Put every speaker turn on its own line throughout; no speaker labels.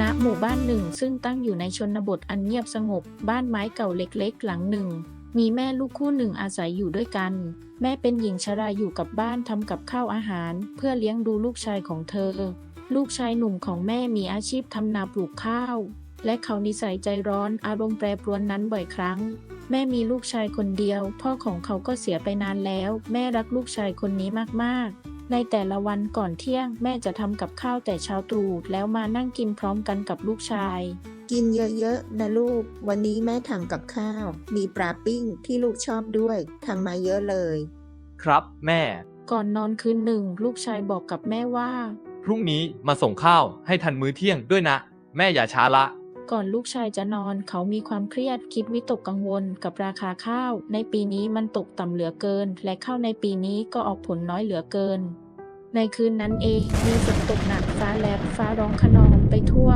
ณหมู่บ้านหนึ่งซึ่งตั้งอยู่ในชนบทอันเงียบสงบ บ้านไม้เก่าเล็กๆ หลังหนึ่ง มีแม่ลูกคู่หนึ่งอาศัยอยู่ด้วยกัน แม่เป็นหญิงชราอยู่กับบ้านทำกับข้าวอาหาร เพื่อเลี้ยงดูลูกชายของเธอ ลูกชายหนุ่มของแม่มีอาชีพทำนาปลูกข้าว และเขานิสัยใจร้อนอารมณ์แปรปรวนนั้นบ่อยครั้ง แม่มีลูกชายคนเดียว พ่อของเขาก็เสียไปนานแล้ว แม่รักลูกชายคนนี้มากๆ ในแต่ละวันก่อนเที่ยงแม่จะทำกับข้าวแต่เช้าตรู่แล้วมานั่งกินพร้อมกันกับลูกชาย
กินเยอะๆนะลูก วันนี้แม่ทำกับข้าว มีปลาปิ้งที่ลูกชอบด้วยทำมาเยอะเลย
ครับแม่
ก่อนนอนคืนหนึ่ง ลูกชายบอกกับแม่ว่า
พรุ่งนี้มาส่งข้าวให้ทันมื้อเที่ยงด้วยนะ แม่อย่าช้าละ
ก่อนลูกชายจะนอนเขามีความเครียดคิดวิตกกังวลกับราคาข้าว ในปีนี้มันตกต่ำเหลือเกิน และข้าวในปีนี้ก็ออกผลน้อยเหลือเกิน ในคืนนั้นเองมีฝนตกหนักฟ้าแลบฟ้าร้องขนองไปทั่ว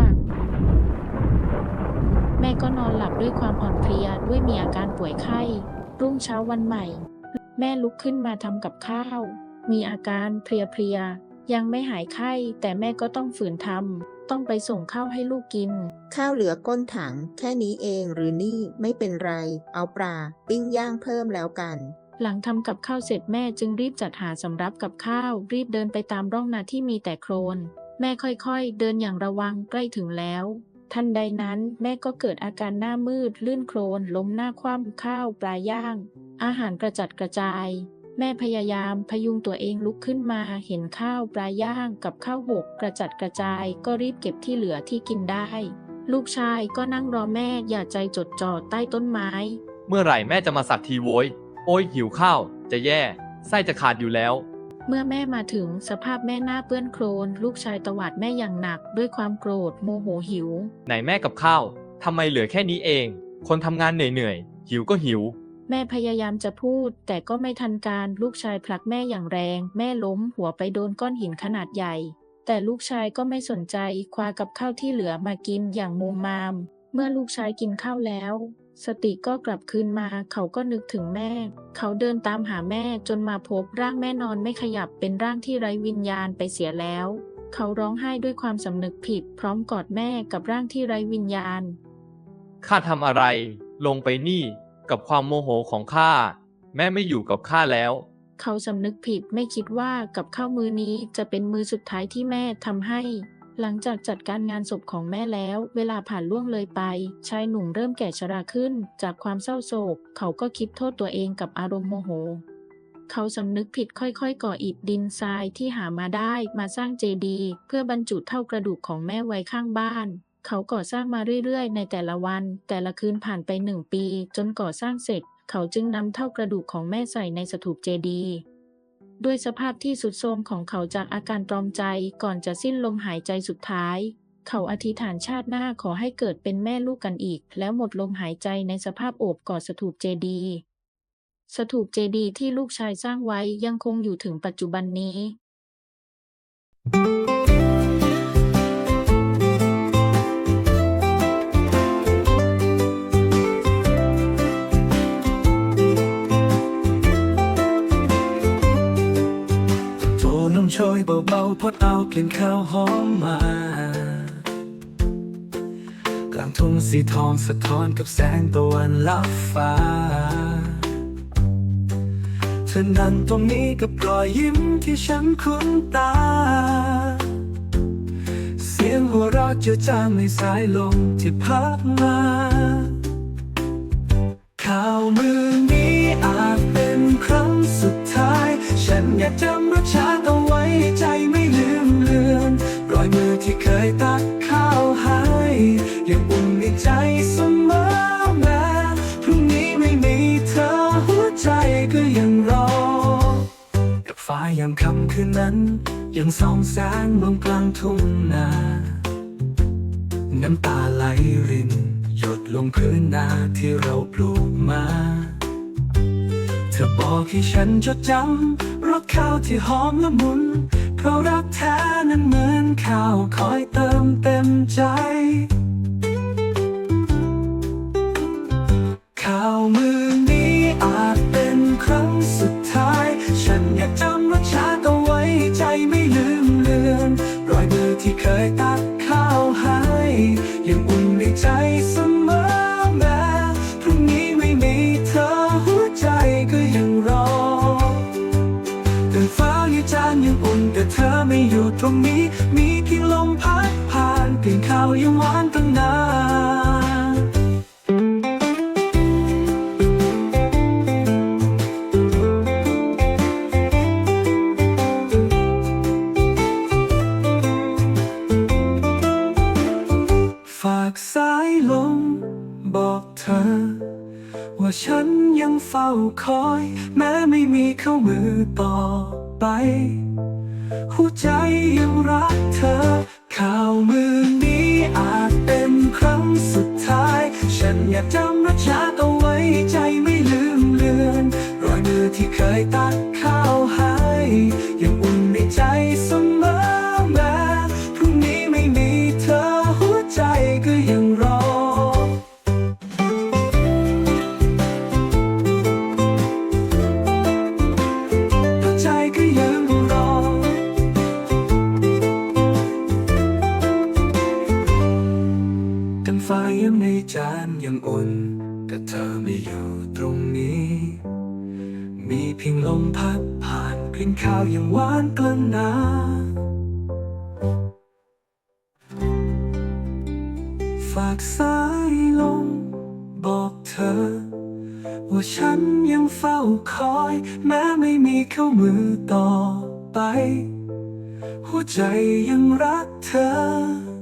แม่ก็นอนหลับด้วยความอ่อนเพลียด้วยมีอาการป่วยไข้ รุ่งเช้าวันใหม่ แม่ลุกขึ้นมาทำกับข้าว มีอาการเพลียๆยังไม่หายไข้ แต่แม่ก็ต้องฝืนทำต้องไปส่งข้าวให้ลูกกิน
ข้าวเหลือก้นถัง แค่นี้เองหรือนี่ไม่เป็นไร เอาปลาปิ้งย่างเพิ่มแล้วกัน
หลังทำกับข้าวเสร็จแม่จึงรีบจัดหาสำรับกับข้าว รีบเดินไปตามร่องนาที่มีแต่โคลน แม่ค่อยๆ เดินอย่างระวังใกล้ถึงแล้ว ทันใดนั้นแม่ก็เกิดอาการหน้ามืด ลื่นโคลน ล้มหน้าคว่ำข้าวปลาย่าง อาหารกระจัดกระจาย แม่พยายามพยุงตัวเองลุกขึ้นมาเห็นข้าวปลาย่างกับข้าวหกกระจัดกระจาย ก็รีบเก็บที่เหลือที่กินได้ ลูกชายก็นั่งรอแม่อย่าใจจดจ่อใต้ต้นไม้
เมื่อไหร่แม่จะมาสักทีโว้ย โอ้ยหิวข้าว จะแย่ ไส้จะขาดอยู่แล้ว
เมื่อแม่มาถึงสภาพแม่หน้าเปื้อนโคลน ลูกชายตวาดแม่อย่างหนัก ด้วยความโกรธโมโหหิว
ไหนแม่กับข้าวทำไมเหลือแค่นี้เอง คนทำงานเหนื่อยๆ หิวก็หิว
แม่พยายามจะพูด แต่ก็ไม่ทันการลูกชายผลักแม่อย่างแรง แม่ล้มหัวไปโดนก้อนหินขนาดใหญ่ แต่ลูกชายก็ไม่สนใจคว้ากับข้าวที่เหลือมากินอย่างมุมมาม เมื่อลูกชายกินข้าวแล้ว สติก็กลับคืนมา เขาก็นึกถึงแม่ เขาเดินตามหาแม่จนมาพบร่างแม่นอนไม่ขยับเป็นร่างที่ไร้วิญญาณไปเสียแล้ว เขาร้องไห้ด้วยความสำนึกผิด พร้อมกอดแม่กับร่างที่ไร้วิญญาณ
ข้าทำอะไร ลงไปนี่ กับความโมโหของข้า แม่ไม่อยู่กับข้าแล้ว
เขาสำนึกผิดไม่คิดว่ากับข้าวมือนี้จะเป็นมือสุดท้ายที่แม่ทำให้ หลังจากจัดการงานศพของแม่แล้ว เวลาผ่านล่วงเลยไป ชายหนุ่มเริ่มแก่ชราขึ้น จากความเศร้าโศก เขาก็คิดโทษตัวเองกับอารมณ์โมโห เขาสำนึกผิดค่อยๆ ก่ออิฐดินทรายที่หามาได้มาสร้างเจดีย์เพื่อบรรจุเท่ากระดูกของแม่ไว้ข้างบ้าน เขาก่อสร้างมาเรื่อยๆ ในแต่ละวัน แต่ละคืนผ่านไปหนึ่งปี จนก่อสร้างเสร็จ เขาจึงนำเท่ากระดูกของแม่ใส่ในสถูปเจดีย์ ด้วยสภาพที่สุดโทรมของเขาจากอาการตรอมใจก่อนจะสิ้นลมหายใจสุดท้าย เขาอธิษฐานชาติหน้าขอให้เกิดเป็นแม่ลูกกันอีก แล้วหมดลมหายใจในสภาพโอบกอดสถูปเจดีย์สถูปเจดีย์ที่ลูกชายสร้างไว้ยังคงอยู่ถึงปัจจุบันนี้
ชยเบาๆพดเอากลิ่นข้าวหอมมา กลางทุ่งสีทองสะท้อนกับแสงตะวันลับฟ้า เธอนั่งตรงนี้กับรอยยิ้มที่ฉันคุ้นตา เสียงหัวเราะเจือจางในสายลมที่พัดมาข่าวมือนี้อาจเป็นครั้งสุดท้าย ฉันอยากจำามค่ำคืนนั้น ยังส่องแสงลงกลางทุ่งนา น้ำตาไหลริน หยดลงพื้นนาที่เราปลูกมา เธอบอกให้ฉันจดจำรสข้าวที่หอมละมุน เพราะรักแท้นั้นเหมือนข้าวคอยเติมเต็มใจ ฉันยังเฝ้าคอย แม้ไม่มีเข้ามือต่อไป หัวใจยังรักเธอ ข่าวมือนี้อาจเป็นครั้งสุดท้าย ฉันอยากจำรสชาติเอาไว้ใจไม่ลืมเลือน รอยมือที่เคยตักข้าวหา มีเพียงลมพัดผ่านกลิ่นข้าวยังหวานกลั่นนาฝากสายลมบอกเธอ ว่าฉันยังเฝ้าคอย แม้ไม่มีเข้ามือต่อไป หัวใจยังรักเธอ